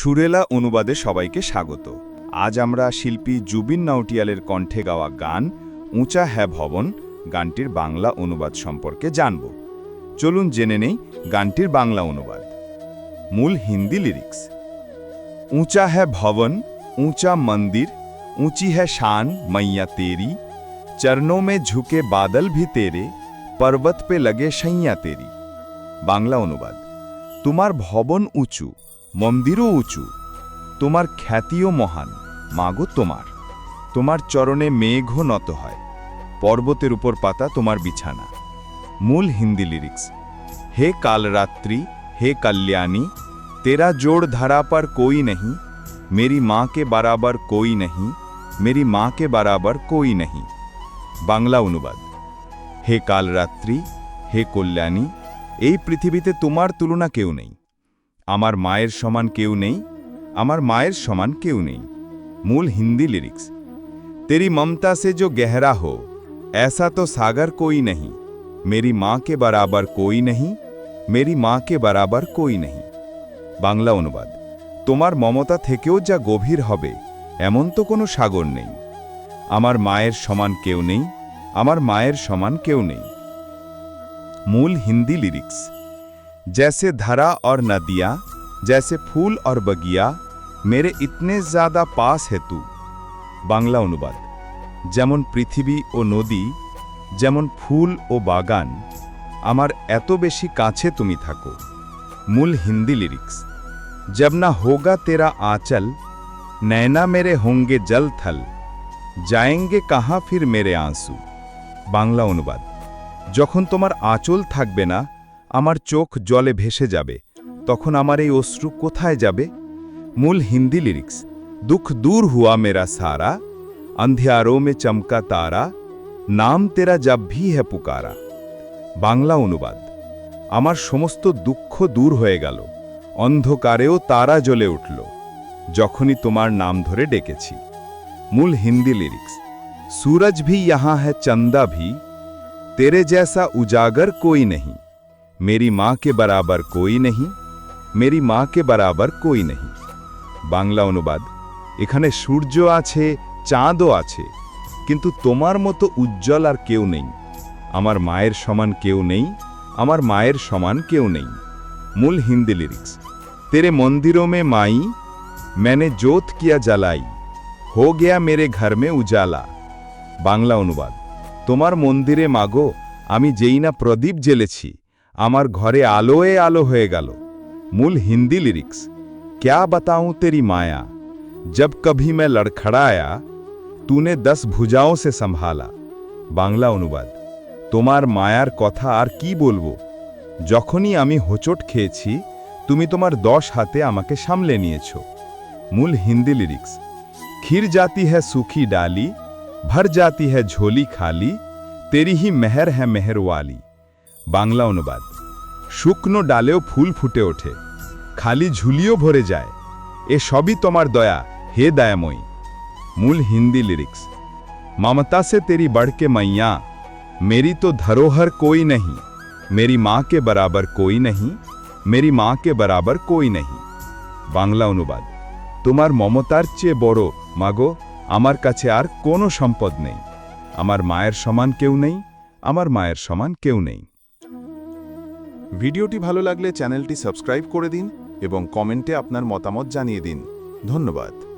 সুরেলা অনুবাদে সবাইকে স্বাগত আজ আমরা শিল্পী জুবিন নাউটিয়ালের কণ্ঠে গাওয়া গান উঁচা হ্যাঁ ভবন গানটির বাংলা অনুবাদ সম্পর্কে জানব চলুন জেনে নেই গানটির বাংলা অনুবাদ মূল হিন্দি লিরিক্স ऊंचा है भवन ऊंचा मंदिर ऊंची है शान मैया तेरी चरणों में झुके बादल भी तेरे पर्वत पे लगे शैया तेरी বাংলা অনুবাদ তোমার ভবন উঁচু মন্দিরও উঁচু তোমার খ্যাতিও মহান মাগো তোমার তোমার চরণে মেঘও নত হয় পর্বতের উপর পাতা তোমার বিছানা মূল হিন্দি লিরিক্স हे काल रात्रि हे कल्याणी तेरा जोड़ धरा पर कोई नहीं मेरी माँ के बराबर कोई नहीं मेरी माँ के बराबर कोई नहीं বাংলা অনুবাদ হে কালরাত্রি হে কল্যাণী এই পৃথিবীতে তোমার তুলনা কেউ নেই আমার মায়ের সমান কেউ নেই আমার মায়ের সমান কেউ নেই মূল হিন্দি লিরিক্স तेरी ममता से जो गहरा हो ऐसा तो सागर कोई नहीं मेरी माँ के बराबर कोई नहीं मेरी माँ के बराबर कोई नहीं বাংলা অনুবাদ তোমার মমতা থেকেও যা গভীর হবে এমন তো কোনো সাগর নেই আমার মায়ের সমান কেউ নেই আমার মায়ের সমান কেউ নেই मूल हिंदी लिरिक्स जैसे धरा और नदियाँ जैसे फूल और बगिया मेरे इतने ज़्यादा पास है तू বাংলা অনুবাদ যেমন পৃথিবী ও নদী যেমন ফুল ও বাগান আমার এত বেশি কাছে তুমি থাকো মূল হিন্দি লিরিক্স जब ना होगा तेरा आंचल नैना मेरे होंगे जल थल जाएंगे कहाँ फिर मेरे आंसू বাংলা অনুবাদ যখন তোমার আঁচল থাকবে না আমার চোখ জলে ভেসে যাবে তখন আমার এই অশ্রু কোথায় যাবে মূল হিন্দি লিরিক্স दुख दूर हुआ मेरा सारा अंधियारों में चमका तारा नाम तेरा जब भी है पुकारा বাংলা অনুবাদ আমার সমস্ত দুঃখ দূর হয়ে গেল অন্ধকারেও তারা জ্বলে উঠল যখনই তোমার নাম ধরে ডেকেছি মূল হিন্দি লিরিক্স सूरज भी यहाँ है चंदा भी तेरे जैसा उजागर कोई नहीं मेरी माँ के बराबर कोई नहीं मेरी माँ के बराबर कोई नहीं বাংলা অনুবাদ এখানে সূর্য আছে চাঁদও আছে কিন্তু তোমার মতো উজ্জ্বল আর কেউ নেই আমার মায়ের সমান কেউ নেই আমার মায়ের সমান কেউ নেই মূল হিন্দি লিরিক্স तेरे मंदिरों में माई मैंने जोत किया जलाई हो गया मेरे घर में उजाला বাংলা অনুবাদ তোমার মন্দিরে মাগো আমি যেই না প্রদীপ জ্বেলেছি আমার ঘরে আলোয় আলো হয়ে গেল। মূল হিন্দি লিরিক্স ক্যা বাতাও তেরি মায়া? জব কভি মে লড়খড়ায়া, তুনে দশ ভুজাও সে সম্ভালা। বাংলা অনুবাদ। তোমার মায়ার কথা আর কি বলব? যখনই আমি হোঁচট খেয়েছি, তুমি তোমার দশ হাতে আমাকে সামলে নিয়েছ। মূল হিন্দি লিরিক্স ক্ষীর জাতি হ্যাঁ সুখী ডালি, ভর জাতি হ্যাঁ ঝোলি খালি, তেরি হি মেহর হ্যাঁ মেহরওয়ালি। বাংলা অনুবাদ। শুকনো ডালেও ফুল ফুটে ওঠে, খালি ঝুলিও ভরে যায়। এ সবই তোমার দয়া, হে দায়াময়ী। মূল হিন্দি লিরিক্স। মমতা সে তেরি বড়কে মাইয়া, মেরি তো ধরোহর কোই নহি। মেরি মা কে বরাবর কোই নহি, মেরি মা কে বরাবর কোই নহি। বাংলা অনুবাদ। তোমার মমতার চেয়ে বড়, মাগো, আমার কাছে আর কোনো সম্পদ নেই। আমার মায়ের সমান কেউ নেই, আমার মায়ের সমান কেউ নেই। ভিডিওটি ভালো লাগলে চ্যানেলটি সাবস্ক্রাইব করে দিন এবং কমেন্টে আপনার মতামত জানিয়ে দিন। ধন্যবাদ।